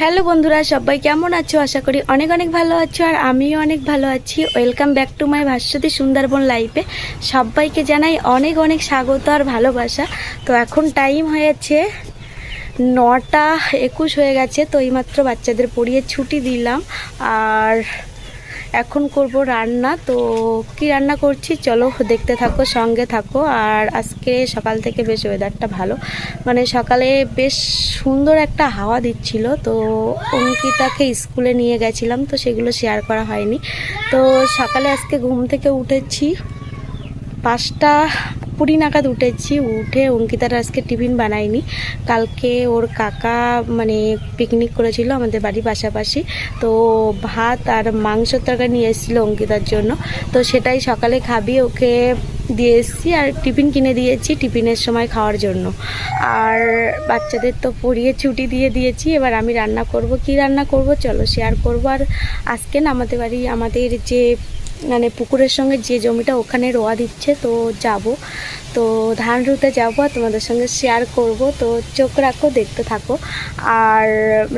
Hello বন্ধুরা, সবাই কেমন আছো? আশা করি অনেক অনেক ভালো আছো আর আমিও অনেক ভালো আছি। Welcome back to my Bhaswati Sundarban লাইফে সবাইকে জানাই অনেক অনেক স্বাগত আর ভালোবাসা। তো এখন টাইম হয়েছে নটা একুশ হয়ে গেছে, তো এইমাত্র বাচ্চাদের পড়িয়ে ছুটি দিলাম। আর এখন করব রান্না। তো কি রান্না করছি? চলো দেখতে থাকো, সঙ্গে থাকো। আর আজকে সকাল থেকে বেশ ওয়েদারটা ভালো। মানে সকালে বেশ সুন্দর একটা হাওয়া দিচ্ছিল। তো অঙ্কিতাকে স্কুলে নিয়ে গেছিলাম, তো সেগুলো শেয়ার করা হয়নি। তো সকালে আজকে ঘুম থেকে উঠেছি। পাঁচটা কুড়ি নাগাদ উঠেছি, উঠে অঙ্কিতার আজকে টিফিন বানাইনি কালকে ওর কাকা মানে পিকনিক করেছিল আমাদের বাড়ির পাশাপাশি। তো ভাত আর মাংস তরকারি নিয়ে এসেছিল অঙ্কিতার জন্য। তো সেটাই সকালে খাবি, ওকে দিয়ে এসেছি আর টিফিন কিনে দিয়েছি টিফিনের সময় খাওয়ার জন্য। আর বাচ্চাদের তো পড়িয়ে ছুটি দিয়ে দিয়েছি, এবার আমি রান্না করব। কি রান্না করব? চলো শেয়ার করব। আর আজকে না আমাদের বাড়ি, আমাদের যে মানে পুকুরের সঙ্গে যে জমিটা ওখানে রোয়া দিচ্ছে, তো যাব। তো ধান রুতে যাব আর তোমাদের সঙ্গে শেয়ার করব। তো চোখ রাখো, দেখতে থাকো। আর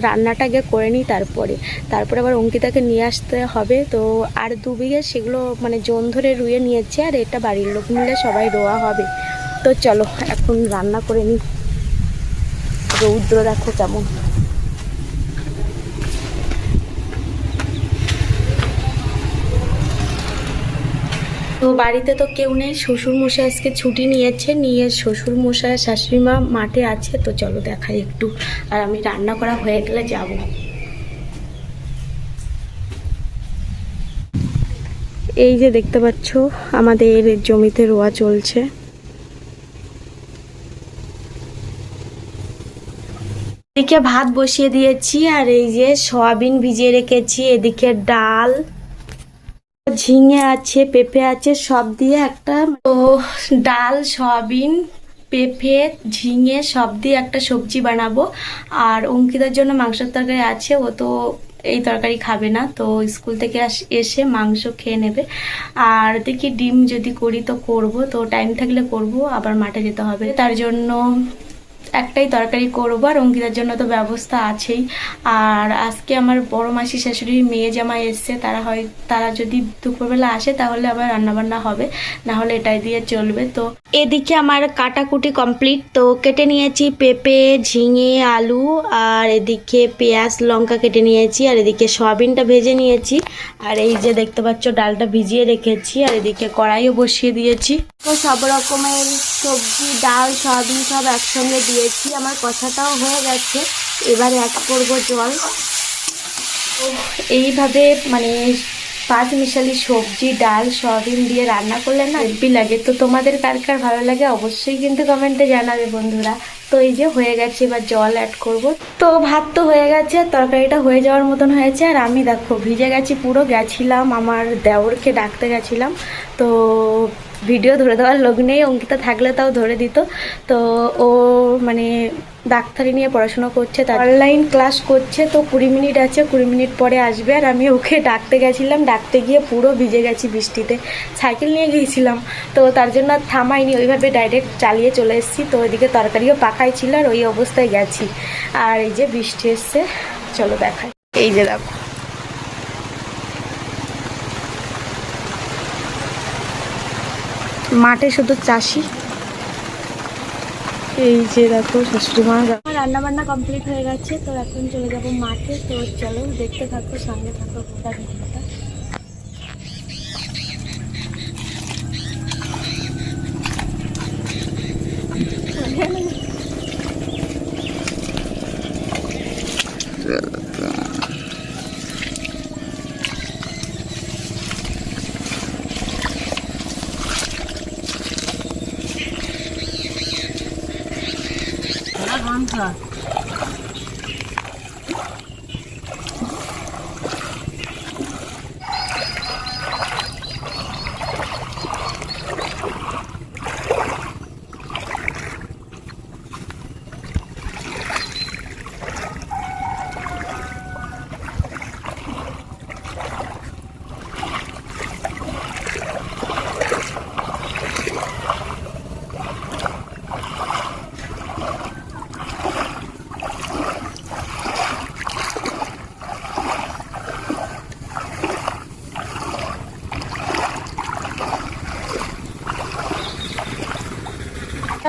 রান্নাটা আগে করে নিই তারপরে। তারপরে আবার অঙ্কিতাকে নিয়ে আসতে হবে। তো আর দু বিঘে সেগুলো মানে জোন ধরে রুয়ে নিয়েছে আর এটা বাড়ির লোক মিলে সবাই রোয়া হবে। তো চলো, এখন রান্না করে নিই। রৌদ্র দেখো কেমন। তো বাড়িতে তো কেউ নেই শ্বশুর মশাই আজকে ছুটি নিয়েছে, নিয়ে শ্বশুর মশাই শাশুড়ি মা মাঠে আছে, তো চলো দেখাই একটু। আর আমি রান্না করা হয়ে গেলে যাব। এই যে দেখতে পাচ্ছ, আমাদের জমিতে রোয়া চলছে। এদিকে ভাত বসিয়ে দিয়েছি, আর এই যে সয়াবিন ভিজিয়ে রেখেছি, এদিকে ডাল। ঝিঙে আছে, পেঁপে আছে, সব দিয়ে একটা তো ডাল, সয়াবিন, পেঁপে, ঝিঙে সব দিয়ে একটা সবজি বানাবো। আর অঙ্কিতার জন্য মাংসের তরকারি আছে, ও তো এই তরকারি খাবে না, তো স্কুল থেকে এসে মাংস খেয়ে নেবে। আর দেখি ডিম যদি করি তো করব, তো টাইম থাকলে করব, আবার মাঠে যেতে হবে। তার জন্য একটাই তরকারি করব আর অঙ্কিতার জন্য তো ব্যবস্থা আছেই। আর আজকে আমার বড় মাসি শাশুড়ির মেয়ে জামাই এসছে, তারা হয়, তারা যদি দুপুরবেলা আসে তাহলে আবার রান্নাবান্না হবে, না হলে এটাই দিয়ে চলবে। তো এদিকে আমার কাটাকুটি কমপ্লিট, তো কেটে নিয়েছি পেঁপে, ঝিঙে, আলু, আর এদিকে পেঁয়াজ, লঙ্কা কেটে নিয়েছি, আর এদিকে সয়াবিনটা ভেজে নিয়েছি। আর এই যে দেখতে পাচ্ছ ডালটা ভিজিয়ে রেখেছি, আর এদিকে কড়াইও বসিয়ে দিয়েছি। তো সব রকমের সবজি, ডাল, সয়াবিন সব একসঙ্গে দিয়েছি আমার কষাটাও হয়ে গেছে। এবারে অ্যাড করব জল। এইভাবে মানে পাঁচ মিশালি সবজি, ডাল, সয়াবিন দিয়ে রান্না করলে না হেল্পি লাগে। তো তোমাদের কার কার ভালো লাগে অবশ্যই কিন্তু কমেন্টে জানাবে বন্ধুরা। তো এই যে হয়ে গেছে, এবার জল অ্যাড করব। তো ভাত তো হয়ে গেছে তরকারিটা হয়ে যাওয়ার মতন হয়েছে। আর আমি দেখো, ভিজে গেছি পুরো, গেছিলাম আমার দেওরকে ডাকতে গেছিলাম। তো ভিডিও ধরে দেওয়ার লোক নেই, অঙ্কিতা থাকলে তাও ধরে দিত। তো ও মানে ডাক্তারি নিয়ে পড়াশোনা করছে, তার অনলাইন ক্লাস করছে, তো কুড়ি মিনিট আছে, কুড়ি মিনিট পরে আসবে আর আমি ওকে ডাকতে গেছিলাম, ডাকতে গিয়ে পুরো ভিজে গেছি বৃষ্টিতে। সাইকেল নিয়ে গিয়েছিলাম, তো তার জন্য আর থামাইনি, ওইভাবে ডাইরেক্ট চালিয়ে চলে এসেছি, তো ওইদিকে তরকারিও পাকাই ছিল আর ওই অবস্থায় গেছি। আর এই যে বৃষ্টি এসছে, চলো দেখাই। এই যে দেখো। মাঠে শুধু চাষি। এই যে দেখো শাশুড়ি মা। রান্না বান্না কমপ্লিট হয়ে গেছে, তো এখন চলে যাব মাঠে। তো চলো দেখতে থাকো, সঙ্গে থাকো গোটা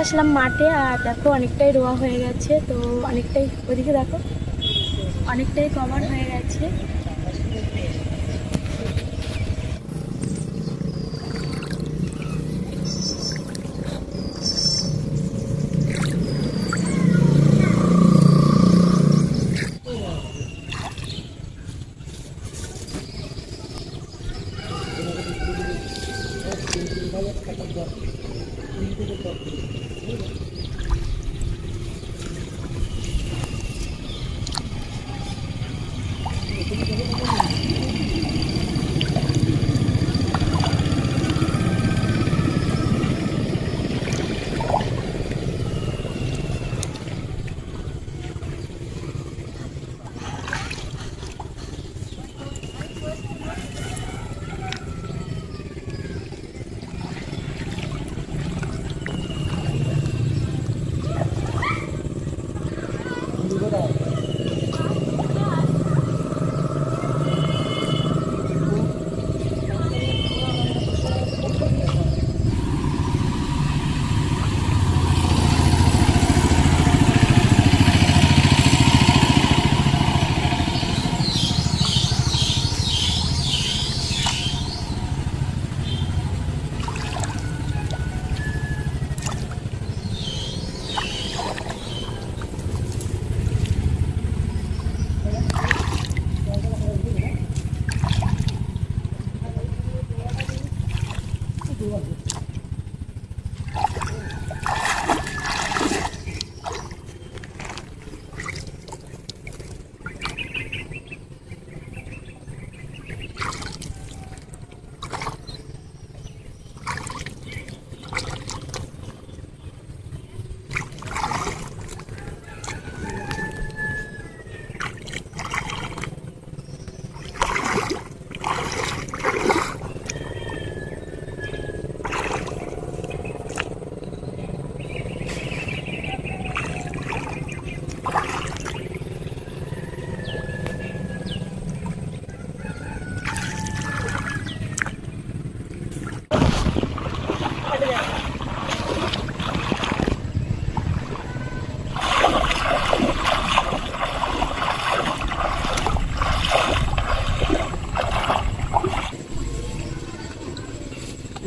আসলাম মাঠে আর দেখো অনেকটাই রোয়া হয়ে গেছে, তো অনেকটাই, ওদিকে দেখো, অনেকটাই কভার হয়ে গেছে।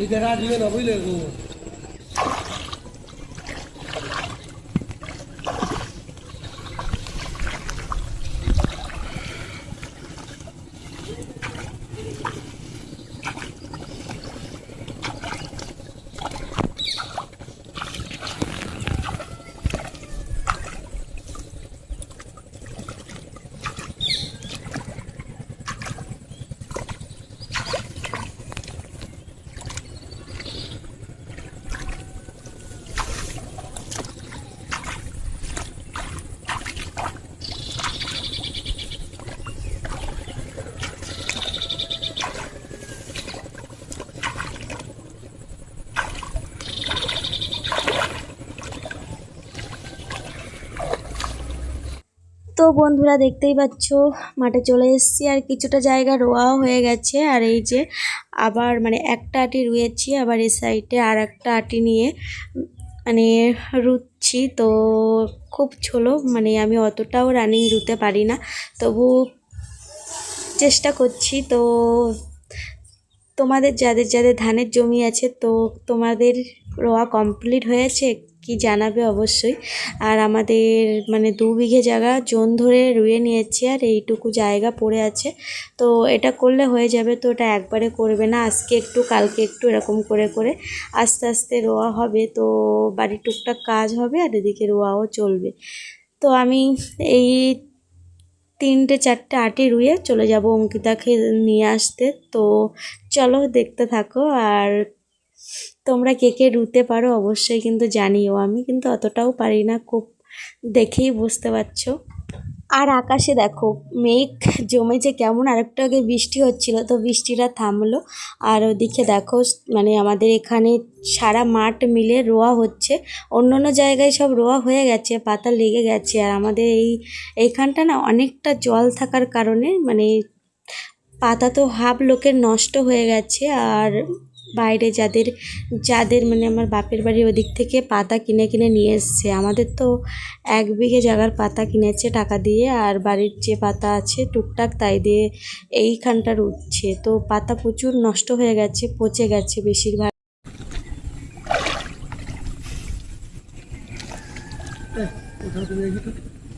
ওই দেখা দিবে না বুঝলে বন্ধুরা দেখতেই পাচ্ছ, মাঠে চলে এসেছি আর কিছুটা জায়গা রোয়াও হয়ে গেছে। আর এই যে আবার মানে একটা আটি রুয়েছি, আবার এই সাইডে আর একটা আটি নিয়ে মানে রুচ্ছি। তো খুব ছোলো মানে আমি অতটাও রানিং রুতে পারি না। তবু চেষ্টা করছি। তো তোমাদের, যাদের যাদের ধানের জমি আছে, তো তোমাদের রোয়া কমপ্লিট হয়েছে? কি জানাবে অবশ্যই। আর আমাদের মানে দু বিঘে জায়গা জোন ধরে রুয়ে নিয়েছি আর এইটুকু জায়গা পড়ে আছে। তো এটা করলে হয়ে যাবে, তো এটা একবারে করবে না। আজকে একটু, কালকে একটু এরকম করে করে আস্তে আস্তে রোয়া হবে। তো বাড়ির টুকটাক কাজ হবে আর এদিকে রোয়াও চলবে। তো আমি এই তিনটে, চারটে আটি রুয়ে চলে যাব অঙ্কিতাকে নিয়ে আসতে। তো চলো, দেখতে থাকো। আর তোমরা কে কে রুতে পারো অবশ্যই কিন্তু জানিও। আমি কিন্তু অতটাও পারি না, খুব দেখেই বুঝতে পারছ। আর আকাশে দেখো, মেঘ জমেছে কেমন, আরেকটু আগে বৃষ্টি হচ্ছিল, তো বৃষ্টিটা থামলো। আর ওদিকে দেখো মানে আমাদের এখানে সারা মাঠ মিলে রোয়া হচ্ছে। অন্য অন্য জায়গায় সব রোয়া হয়ে গেছে, পাতা লেগে গেছে। আর আমাদের এই, এইখানটা না অনেকটা জল থাকার কারণে মানে পাতা তো হাফ লোকের নষ্ট হয়ে গেছে। আর বাইরে যাদের যাদের মানে আমার বাপের বাড়ির ওদিক থেকে পাতা কিনে কিনে নিয়ে এসছে। আমাদের তো এক বিঘে জায়গার পাতা কিনেছে টাকা দিয়ে, আর বাড়ির যে পাতা আছে টুকটাক তাই দিয়ে এইখানটার উঠছে। তো পাতা প্রচুর নষ্ট হয়ে গেছে, পচে গেছে বেশিরভাগ।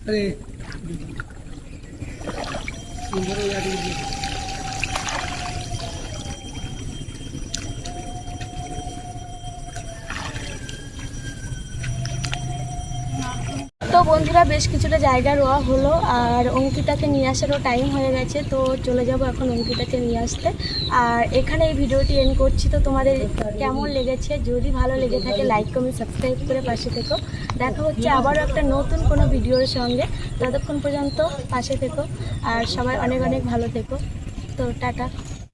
আরে সুন্দর ইয়ার তো বন্ধুরা, বেশ কিছুটা জায়গা রোয়া হলো আর অঙ্কিতাকে নিয়ে আসারও টাইম হয়ে গেছে, তো চলে যাব এখন অঙ্কিতাকে নিয়ে আসতে। আর এখানে এই ভিডিওটি এন্ড করছি, তো তোমাদের কেমন লেগেছে? যদি ভালো লেগে থাকে লাইক কমেন্ট সাবস্ক্রাইব করে পাশে থেকো। দেখা হচ্ছে আবারও একটা নতুন কোনো ভিডিওর সঙ্গে। ততক্ষণ পর্যন্ত পাশে থেকো। আর সবাই অনেক অনেক ভালো থেকো। তো টাটা।